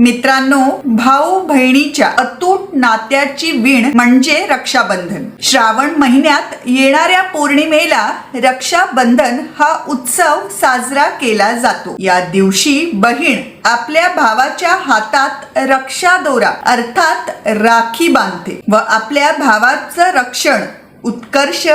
मित्रांनो भाऊ बहिणीच्या अतूट नात्याची वीण म्हणजे रक्षाबंधन. श्रावण महिन्यात येणाऱ्या पौर्णिमेला रक्षाबंधन हा उत्सव साजरा केला जातो. या दिवशी बहीण आपल्या भावाच्या हातात रक्षा दोरा अर्थात राखी बांधते व आपल्या भावाचं रक्षण उत्कर्ष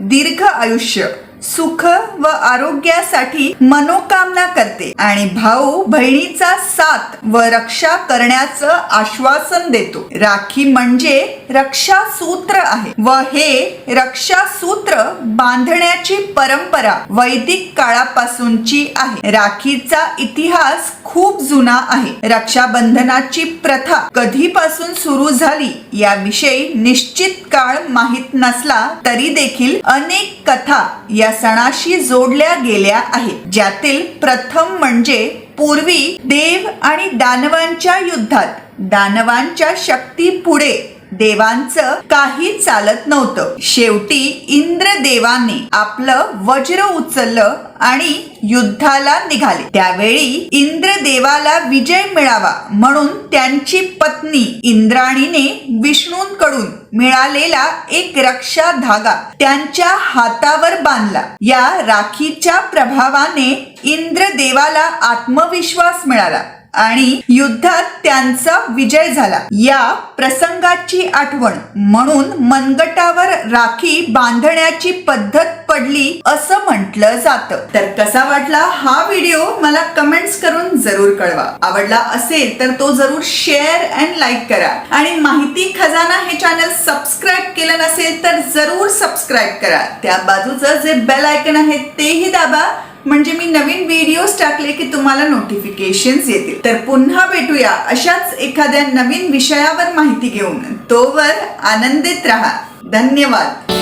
दीर्घ आयुष्य सुख व आरोग्यासाठी मनोकामना करते आणि भाऊ बहिणीचा साथ व रक्षा करण्याचं आश्वासन देतो. राखी म्हणजे रक्षा सूत्र आहे व हे रक्षा सूत्र बांधण्याची परंपरा वैदिक काळापासूनची आहे. राखीचा इतिहास खूप जुना आहे. रक्षाबंधनाची प्रथा कधीपासून सुरू झाली याविषयी निश्चित काळ माहीत नसला तरी देखील अनेक कथा या सणाशी जोडल्या गेल्या आहेत. ज्यातील प्रथम म्हणजे पूर्वी देव आणि दानवांच्या युद्धात दानवांच्या शक्ती पुढे देवांचं काही चालत नव्हतं. शेवटी इंद्रदेवाने आपलं वज्र उचललं आणि युद्धाला निघाले. त्यावेळी इंद्रदेवाला विजय मिळावा म्हणून त्यांची पत्नी इंद्राणीने विष्णूंकडून मिळालेला एक रक्षा धागा त्यांच्या हातावर बांधला. या राखीच्या प्रभावाने इंद्रदेवाला आत्मविश्वास मिळाला. आणि युद्धात त्यांचा विजय झाला. या प्रसंगाची आठवण म्हणून मनगटावर राखी बांधण्याची पद्धत पडली असं म्हटलं जातं. तर कसा वाटला हा व्हिडिओ मला कमेंट्स करून जरूर कळवा. आवडला असेल तर तो जरूर शेअर अँड लाईक करा. आणि माहिती खजाना हे चॅनल सबस्क्राईब केलं नसेल तर जरूर सबस्क्राईब करा. त्या बाजूचं जे बेल आयकन आहे तेही दाबा. म्हणजे मी नवीन व्हिडिओज टाकले की तुम्हाला नोटिफिकेशन्स येतील. तर पुन्हा भेटूया अशाच एखाद्या नवीन विषयावर माहिती घेऊन. तोवर आनंदित राहा. धन्यवाद.